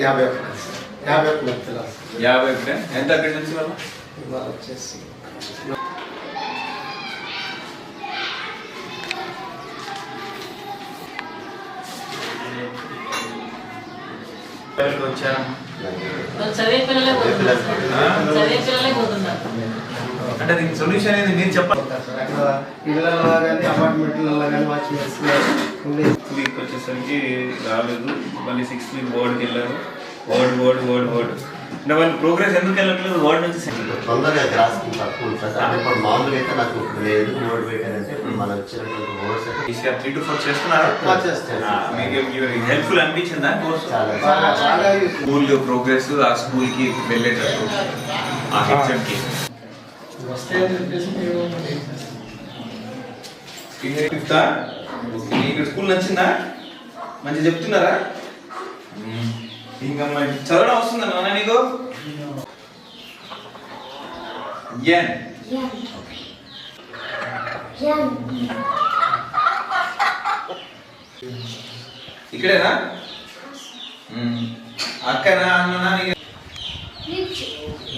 యాభై యాభై ఒక్క లక్షల యాభై ఒకటే ఎంత అక్కడి నుంచి వాళ్ళ ఇవాళ వచ్చేసి వచ్చాను చదివే పిల్లలే చదివే పిల్లలే పోతున్నారు అంటే దీనికి సొల్యూషన్ అనేది మీరు చెప్పాలి ఇళ్ళల్లో కానీ అపార్ట్మెంట్లలో కానీ వాచ్మెన్స్ ఉండే వీక్ వచ్చేసరికి రాలేదు. మళ్ళీ సిక్స్త్ వీక్ బోర్డుకి వెళ్ళారు. వర్డ్ వర్డ్ వర్డ్ వర్డ్ అంటే వాళ్ళు ప్రోగ్రెస్ ఎందుకు వెళ్ళట్లేదు? వర్డ్ నుంచి తొందరగా గ్రాస్పింగ్ తక్కువ అంటే ఇప్పుడు మామూలుగా అయితే నాకు ఇప్పుడు ఎందుకు నోట్ పెట్టానంటే ఇప్పుడు మనం వచ్చినటువంటి వర్డ్స్ అయితే త్రీ టు ఫోర్ చేస్తున్నారా ఆ, చేస్తాను. మీకు హెల్ప్ఫుల్ అనిపించిందా కోర్స్ చాలా స్కూల్ ప్రోగ్రెస్ ఆ స్కూల్కి వెళ్ళేటట్టు ఆ హెచ్ఎం కి. వస్తాయని చెప్పేసి మేము ఫిఫ్తా ఓకే నీకు స్కూల్ నచ్చిందా? మంచిగా చెప్తున్నారా? ఇంకా మరి చదవడం వస్తుందా నాన్న నీకు? ఎన్ ఇక్కడేనా. అక్కనా అన్ననా నీకు?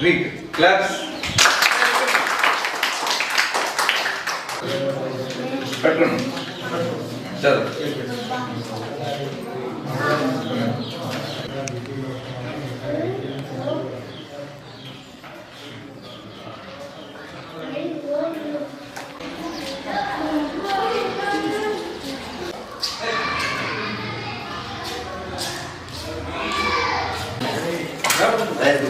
రిక్ క్లాప్స్ పెట్టుకోండి చదువు వెరీ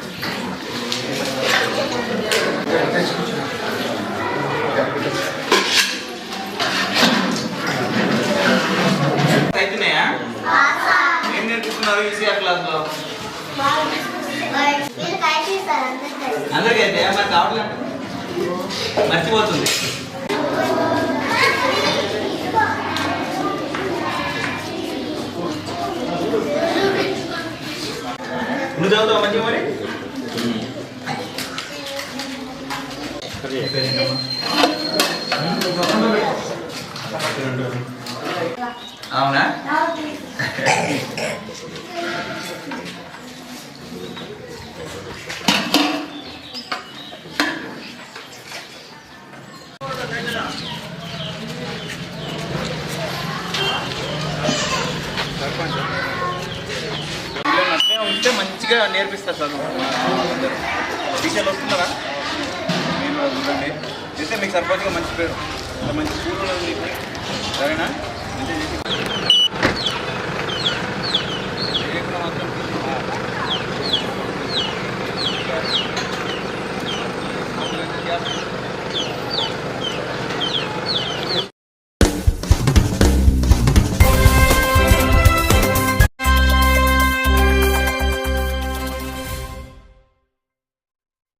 ఉంటుందా ఏం నేర్పిస్తున్నారు ఈసీఆర్ క్లాస్లో అందరికైతే మరి కావట్లేదు మర్చిపోతుంది. నువ్వు చదువుతావు మంచిగా మరి? అవునా? ఉంటే మంచిగా నేర్పిస్తారు సార్. టీచర్లు వస్తున్నారా? ఉండండి. చూడండి చేస్తే మీకు సర్పంచ్గా మంచి పేరు మంచి స్కూల్ ఉన్నది మీకు సరేనా?